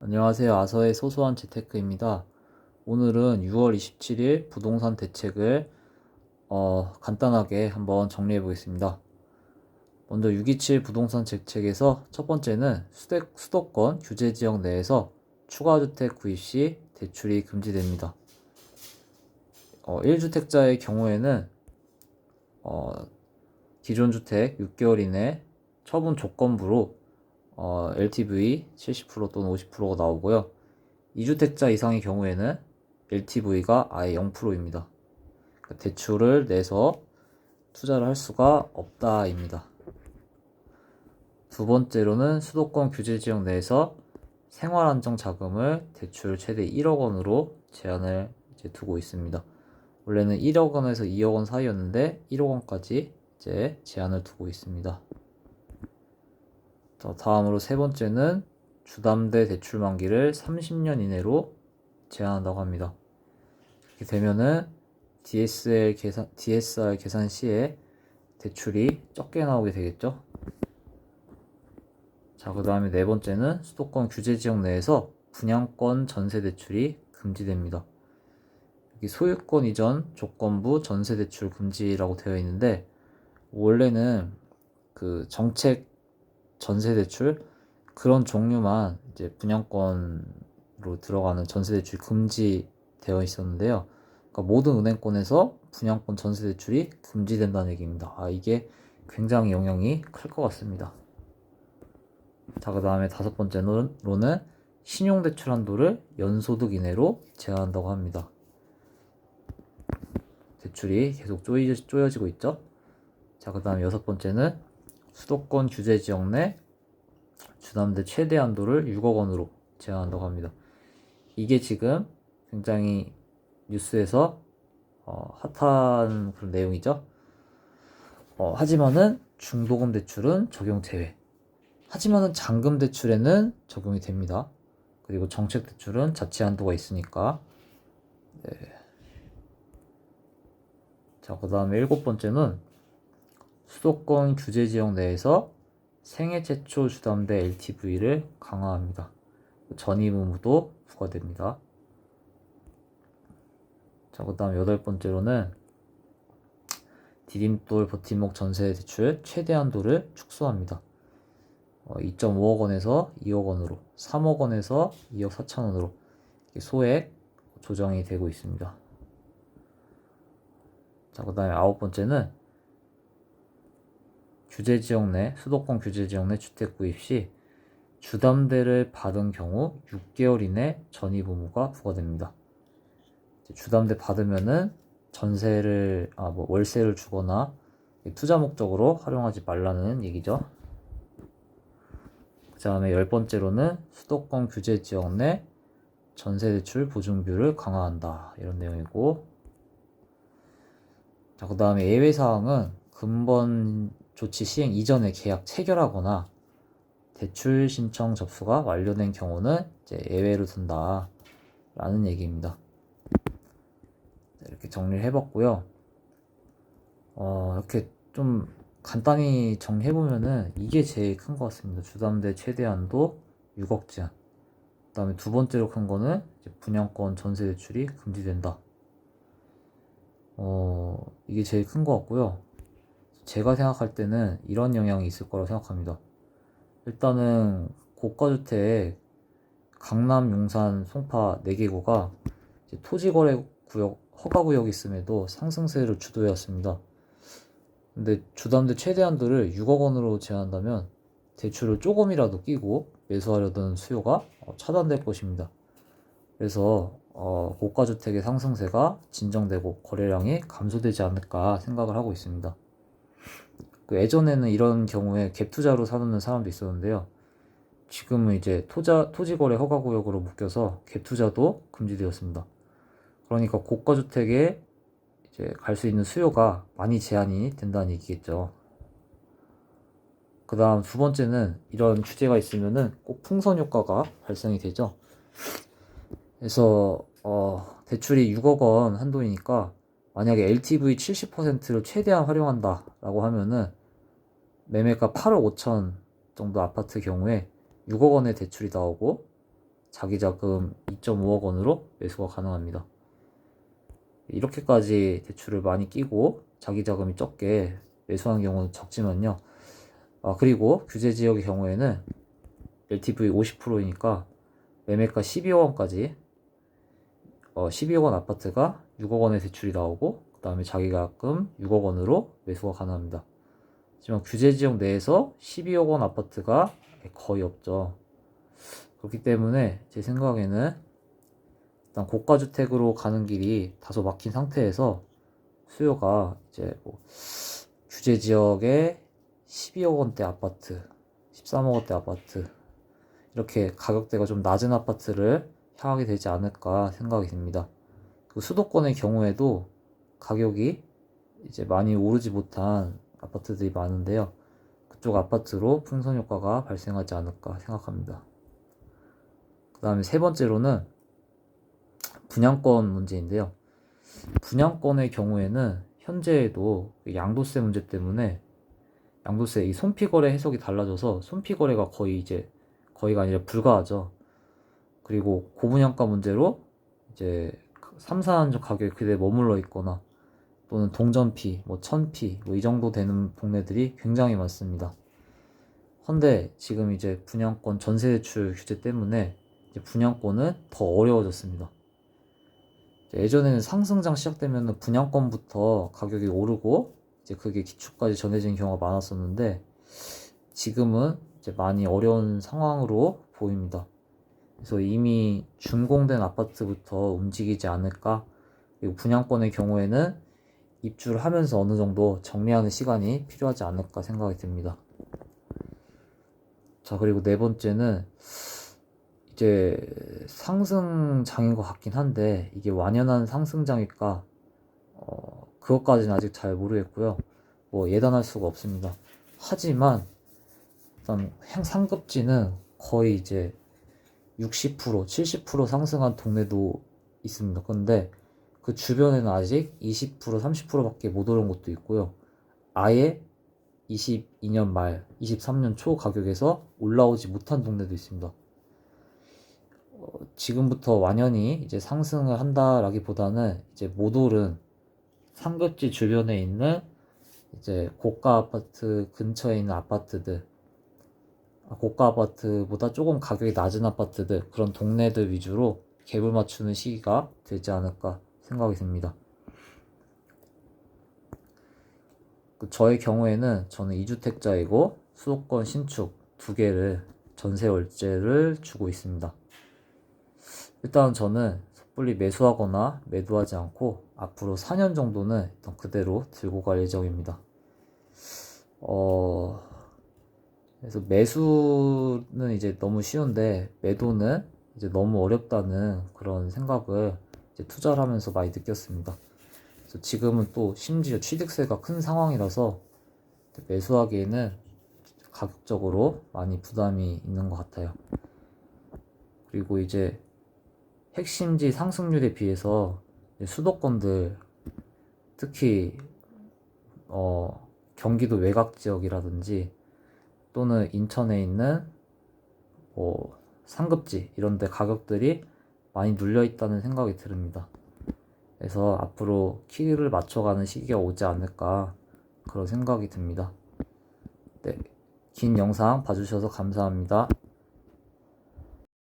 안녕하세요. 아서의 소소한 재테크입니다. 오늘은 6월 27일 부동산 대책을 어, 간단하게 한번 정리해 보겠습니다. 먼저 627 부동산 대책에서 첫 번째는 수대, 수도권 규제 지역 내에서 추가 주택 구입 시 대출이 금지됩니다. 어, 1주택자의 경우에는 어, 기존 주택 6개월 이내 처분 조건부로 어, LTV 70% 또는 50%가 나오고요. 2주택자 이상의 경우에는 LTV가 아예 0%입니다. 그러니까 대출을 내서 투자를 할 수가 없다입니다. 두 번째로는 수도권 규제 지역 내에서 생활 안정 자금을 대출 최대 1억 원으로 제한을 이제 두고 있습니다. 원래는 1억 원에서 2억 원 사이였는데 1억 원까지 이제 제한을 두고 있습니다. 자, 다음으로 세 번째는 주담대 대출 만기를 30년 이내로 제한한다고 합니다. 이렇게 되면은 DSL 계산, DSR 계산 시에 대출이 적게 나오게 되겠죠. 자, 그 다음에 네 번째는 수도권 규제 지역 내에서 분양권 전세 대출이 금지됩니다. 여기 소유권 이전 조건부 전세 대출 금지라고 되어 있는데 원래는 그 정책 전세 대출 그런 종류만 이제 분양권으로 들어가는 전세 대출 금지되어 있었는데요. 그러니까 모든 은행권에서 분양권 전세 대출이 금지된다는 얘기입니다. 아 이게 굉장히 영향이 클 것 같습니다. 자, 그 다음에 다섯 번째 로는 신용대출 한도를 연소득 이내로 제한한다고 합니다. 대출이 계속 쪼여지고 있죠. 자, 그 다음에 여섯 번째는 수도권 규제 지역 내 주담대 최대 한도를 6억 원으로 제한한다고 합니다. 이게 지금 굉장히 뉴스에서 어, 핫한 그런 내용이죠. 어, 하지만은 중도금 대출은 적용 제외. 하지만은 잔금 대출에는 적용이 됩니다. 그리고 정책 대출은 자치 한도가 있으니까. 네. 자, 그 다음에 일곱 번째는 수도권 규제 지역 내에서 생애 최초 주담대 LTV를 강화합니다. 전입 의무도 부과됩니다. 자, 그 다음 여덟 번째로는 디딤돌 버팀목 전세 대출 최대 한도를 축소합니다. 어, 2.5억 원에서 2억 원으로, 3억 원에서 2억 4천 원으로 소액 조정이 되고 있습니다. 자, 그 다음에 아홉 번째는 규제 지역 내 수도권 규제 지역 내 주택 구입 시 주담대를 받은 경우 6개월 이내 전입 의무가 부과됩니다. 주담대 받으면은 전세를 아 뭐 월세를 주거나 투자 목적으로 활용하지 말라는 얘기죠. 그 다음에 열 번째로는 수도권 규제 지역 내 전세 대출 보증비율을 강화한다 이런 내용이고 자, 그 다음에 예외 사항은 근본 조치 시행 이전에 계약 체결하거나 대출 신청 접수가 완료된 경우는 이제 예외로 둔다 라는 얘기입니다. 이렇게 정리를 해봤고요. 어, 이렇게 좀 간단히 정리해보면은 이게 제일 큰 것 같습니다. 주담대 최대한도 6억 제한. 그 다음에 두 번째로 큰 거는 분양권 전세 대출이 금지된다. 어, 이게 제일 큰 것 같고요. 제가 생각할 때는 이런 영향이 있을 거라고 생각합니다. 일단은 고가주택 강남, 용산, 송파 4개구가 토지거래 구역, 허가구역이 있음에도 상승세를 주도해왔습니다. 근데 주담대 최대 한도를 6억 원으로 제한한다면 대출을 조금이라도 끼고 매수하려던 수요가 어, 차단될 것입니다. 그래서 어, 고가주택의 상승세가 진정되고 거래량이 감소되지 않을까 생각을 하고 있습니다. 그 예전에는 이런 경우에 갭 투자로 사놓는 사람도 있었는데요. 지금은 이제 토자, 토지거래 허가구역으로 묶여서 갭 투자도 금지되었습니다. 그러니까 고가주택에 이제 갈 수 있는 수요가 많이 제한이 된다는 얘기겠죠. 그 다음 두 번째는 이런 규제가 있으면은 꼭 풍선 효과가 발생이 되죠. 그래서 어, 대출이 6억 원 한도이니까 만약에 LTV 70%를 최대한 활용한다라고 하면은 매매가 8억 5천 정도 아파트 경우에 6억 원의 대출이 나오고 자기 자금 2.5억 원으로 매수가 가능합니다. 이렇게까지 대출을 많이 끼고 자기 자금이 적게 매수하는 경우는 적지만요. 아, 그리고 규제 지역의 경우에는 LTV 50%이니까 매매가 12억 원까지 어, 12억 원 아파트가 6억 원의 대출이 나오고 그 다음에 자기 자금 6억 원으로 매수가 가능합니다. 하지만 규제 지역 내에서 12억 원 아파트가 거의 없죠. 그렇기 때문에 제 생각에는 일단 고가 주택으로 가는 길이 다소 막힌 상태에서 수요가 이제 뭐 규제 지역에 12억 원대 아파트, 13억 원대 아파트 이렇게 가격대가 좀 낮은 아파트를 향하게 되지 않을까 생각이 듭니다. 그 수도권의 경우에도 가격이 이제 많이 오르지 못한 아파트들이 많은데요. 그쪽 아파트로 풍선 효과가 발생하지 않을까 생각합니다. 그 다음에 세 번째로는 분양권 문제인데요. 분양권의 경우에는 현재에도 양도세 문제 때문에 양도세 이 손피거래 해석이 달라져서 손피거래가 거의 이제 거의가 아니라 불가하죠. 그리고 고분양가 문제로 이제 3, 4년 가격이 그대로 머물러 있거나 또는 동전피, 뭐 천피, 뭐 이 정도 되는 동네들이 굉장히 많습니다. 헌데 지금 이제 분양권 전세 대출 규제 때문에 분양권은 더 어려워졌습니다. 예전에는 상승장 시작되면 분양권부터 가격이 오르고 이제 그게 기초까지 전해진 경우가 많았었는데 지금은 이제 많이 어려운 상황으로 보입니다. 그래서 이미 준공된 아파트부터 움직이지 않을까. 그리고 분양권의 경우에는 입주를 하면서 어느 정도 정리하는 시간이 필요하지 않을까 생각이 듭니다. 자, 그리고 네 번째는 이제 상승장인 것 같긴 한데 이게 완연한 상승장일까? 어, 그것까지는 아직 잘 모르겠고요. 뭐 예단할 수가 없습니다. 하지만 일단 상급지는 거의 이제 60%, 70% 상승한 동네도 있습니다. 근데 그 주변에는 아직 20%, 30%밖에 못 오른 곳도 있고요. 아예 22년 말, 23년 초 가격에서 올라오지 못한 동네도 있습니다. 어, 지금부터 완연히 이제 상승을 한다라기보다는 이제 못 오른 상급지 주변에 있는 이제 고가 아파트 근처에 있는 아파트들 아, 고가 아파트보다 조금 가격이 낮은 아파트들 그런 동네들 위주로 갭을 맞추는 시기가 되지 않을까 생각이 듭니다. 그 저의 경우에는 저는 2주택자이고 수도권 신축 두 개를 전세 월제를 주고 있습니다. 일단 저는 섣불리 매수하거나 매도하지 않고 앞으로 4년 정도는 일단 그대로 들고 갈 예정입니다. 어, 그래서 매수는 이제 너무 쉬운데 매도는 이제 너무 어렵다는 그런 생각을 투자를 하면서 많이 느꼈습니다. 그래서 지금은 또 심지어 취득세가 큰 상황이라서 매수하기에는 가격적으로 많이 부담이 있는 것 같아요. 그리고 이제 핵심지 상승률에 비해서 수도권들 특히 어 경기도 외곽 지역이라든지 또는 인천에 있는 뭐 상급지 이런 데 가격들이 많이 눌려 있다는 생각이 듭니다. 그래서 앞으로 키를 맞춰가는 시기가 오지 않을까 그런 생각이 듭니다. 네. 긴 영상 봐주셔서 감사합니다.